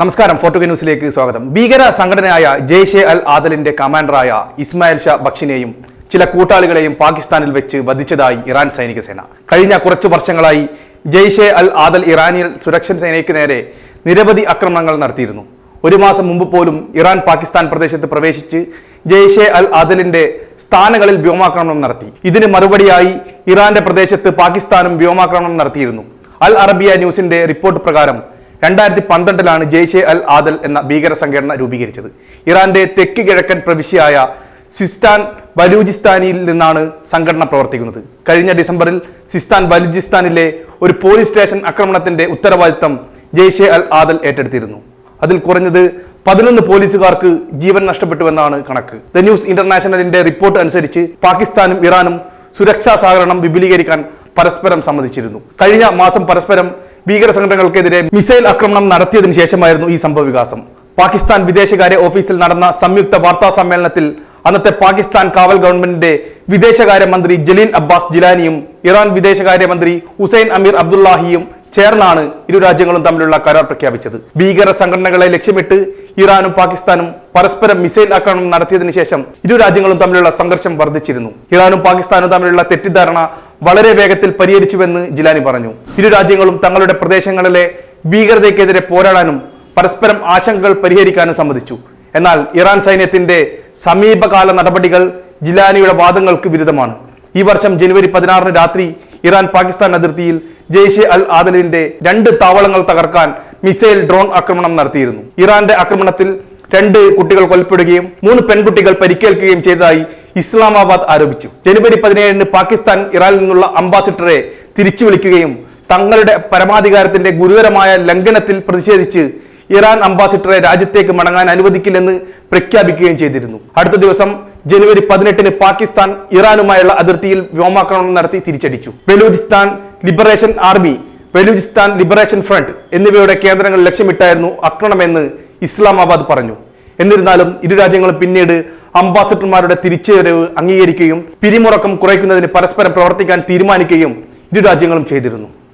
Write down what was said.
നമസ്കാരം ഫോട്ടോ ന്യൂസിലേക്ക് സ്വാഗതം. ഭീകര സംഘടനയായ ജെയ്ഷെ അൽ ആദലിന്റെ കമാൻഡറായ ഇസ്മായിൽ ഷാ ബക്ഷിനെയും ചില കൂട്ടാളികളെയും പാകിസ്ഥാനിൽ വെച്ച് വധിച്ചതായി ഇറാൻ സൈനിക സേന കഴിഞ്ഞ കുറച്ചു വർഷങ്ങളായി ജെയ്ഷെ അൽ ആദൽ ഇറാനിയൽ സുരക്ഷാ സേനയ്ക്ക് നേരെ നിരവധി ആക്രമണങ്ങൾ നടത്തിയിരുന്നു. ഒരു മാസം മുമ്പ് പോലും ഇറാൻ പാകിസ്ഥാൻ പ്രദേശത്ത് പ്രവേശിച്ച് ജെയ്ഷെ അൽ ആദലിന്റെ സ്ഥാനങ്ങളിൽ വ്യോമാക്രമണം നടത്തി. ഇതിന് മറുപടിയായി ഇറാന്റെ പ്രദേശത്ത് പാകിസ്ഥാനും വ്യോമാക്രമണം നടത്തിയിരുന്നു. അൽ അറബിയ ന്യൂസിന്റെ റിപ്പോർട്ട് പ്രകാരം രണ്ടായിരത്തി പന്ത്രണ്ടിലാണ് ജെയ്ഷെ അൽ ആദൽ എന്ന ഭീകര സംഘടന രൂപീകരിച്ചത്. ഇറാന്റെ തെക്ക് കിഴക്കൻ പ്രവിശ്യയായ സിസ്താൻ ബലൂചിസ്ഥാനിൽ നിന്നാണ് സംഘടന പ്രവർത്തിക്കുന്നത്. കഴിഞ്ഞ ഡിസംബറിൽ സിസ്താൻ ബലൂചിസ്ഥാനിലെ ഒരു പോലീസ് സ്റ്റേഷൻ ആക്രമണത്തിന്റെ ഉത്തരവാദിത്തം ജെയ്ഷെ അൽ ആദൽ ഏറ്റെടുത്തിരുന്നു. അതിൽ കുറഞ്ഞത് പതിനൊന്ന് പോലീസുകാർക്ക് ജീവൻ നഷ്ടപ്പെട്ടുവെന്നാണ് കണക്ക്. ദ ന്യൂസ് ഇന്റർനാഷണലിന്റെ റിപ്പോർട്ട് അനുസരിച്ച് പാകിസ്ഥാനും ഇറാനും സുരക്ഷാ സഹകരണം വിപുലീകരിക്കാൻ പരസ്പരം സമ്മതിച്ചിരുന്നു. കഴിഞ്ഞ മാസം പരസ്പരം ഭീകര സംഘടനകൾക്കെതിരെ മിസൈൽ ആക്രമണം നടത്തിയതിനു ശേഷമായിരുന്നു ഈ സംഭവവികാസം പാകിസ്ഥാൻ വിദേശകാര്യ ഓഫീസിൽ നടന്ന സംയുക്ത വാർത്താ സമ്മേളനത്തിൽ അന്നത്തെ പാകിസ്ഥാൻ കാവൽ ഗവൺമെന്റിന്റെ വിദേശകാര്യ മന്ത്രി ജലീൽ അബ്ബാസ് ജിലാനിയും ഇറാൻ വിദേശകാര്യ മന്ത്രി ഹുസൈൻ അമീർ അബ്ദുല്ലാഹിയും ചേർന്നാണ് ഇരു രാജ്യങ്ങളും തമ്മിലുള്ള കരാർ പ്രഖ്യാപിച്ചത്. ഭീകര സംഘടനകളെ ലക്ഷ്യമിട്ട് ഇറാനും പാകിസ്ഥാനും പരസ്പരം മിസൈൽ ആക്രമണം നടത്തിയതിനു ശേഷം ഇരു രാജ്യങ്ങളും തമ്മിലുള്ള സംഘർഷം വർദ്ധിച്ചിരുന്നു. ഇറാനും പാകിസ്ഥാനും തമ്മിലുള്ള തെറ്റിദ്ധാരണ വളരെ വേഗത്തിൽ പരിഹരിച്ചുവെന്ന് ജിലാനി പറഞ്ഞു. ഇരു രാജ്യങ്ങളും തങ്ങളുടെ പ്രദേശങ്ങളിലെ ഭീകരതയ്ക്കെതിരെ പോരാടാനും പരസ്പരം ആശങ്കകൾ പരിഹരിക്കാനും സമ്മതിച്ചു. എന്നാൽ ഇറാൻ സൈന്യത്തിന്റെ സമീപകാല നടപടികൾ ജിലാനിയുടെ വാദങ്ങൾക്ക് വിരുദ്ധമാണ്. ഈ വർഷം ജനുവരി പതിനാറിന് രാത്രി ഇറാൻ പാകിസ്ഥാൻ അതിർത്തിയിൽ ജെയ്ഷെ അൽ ആദലിന്റെ രണ്ട് താവളങ്ങൾ തകർക്കാൻ മിസൈൽ ഡ്രോൺ ആക്രമണം നടത്തിയിരുന്നു. ഇറാന്റെ ആക്രമണത്തിൽ രണ്ട് കുട്ടികൾ കൊല്ലപ്പെടുകയും മൂന്ന് പെൺകുട്ടികൾ പരിക്കേൽക്കുകയും ചെയ്തതായി ഇസ്ലാമാബാദ് ആരോപിച്ചു. ജനുവരി പതിനേഴിന് പാകിസ്ഥാൻ ഇറാനിൽ നിന്നുള്ള അംബാസിഡറെ തിരിച്ചു വിളിക്കുകയും തങ്ങളുടെ പരമാധികാരത്തിന്റെ ഗുരുതരമായ ലംഘനത്തിൽ പ്രതിഷേധിച്ച് ഇറാൻ അംബാസിഡറെ രാജ്യത്തേക്ക് മടങ്ങാൻ അനുവദിക്കില്ലെന്ന് പ്രഖ്യാപിക്കുകയും ചെയ്തിരുന്നു. അടുത്ത ദിവസം ജനുവരി പതിനെട്ടിന് പാകിസ്ഥാൻ ഇറാനുമായുള്ള അതിർത്തിയിൽ വ്യോമാക്രമണം നടത്തി തിരിച്ചടിച്ചു. Balochistan liberation army Balochistan liberation front എന്നിവയുടെ കേന്ദ്രങ്ങൾ ലക്ഷ്യമിട്ടായിരുന്നു ആക്രമണമെന്ന് ഇസ്ലാമാബാദ് പറഞ്ഞു. എന്നിരുന്നാലും ഇരു രാജ്യങ്ങളും പിന്നീട് അംബാസിഡർമാരുടെ തിരിച്ചുവരവ് അംഗീകരിക്കുകയും പിരിമുറക്കം കുറയ്ക്കുന്നതിന് പരസ്പരം പ്രവർത്തിക്കാൻ തീരുമാനിക്കുകയും ഇരു രാജ്യങ്ങളും ചെയ്തിരുന്നു.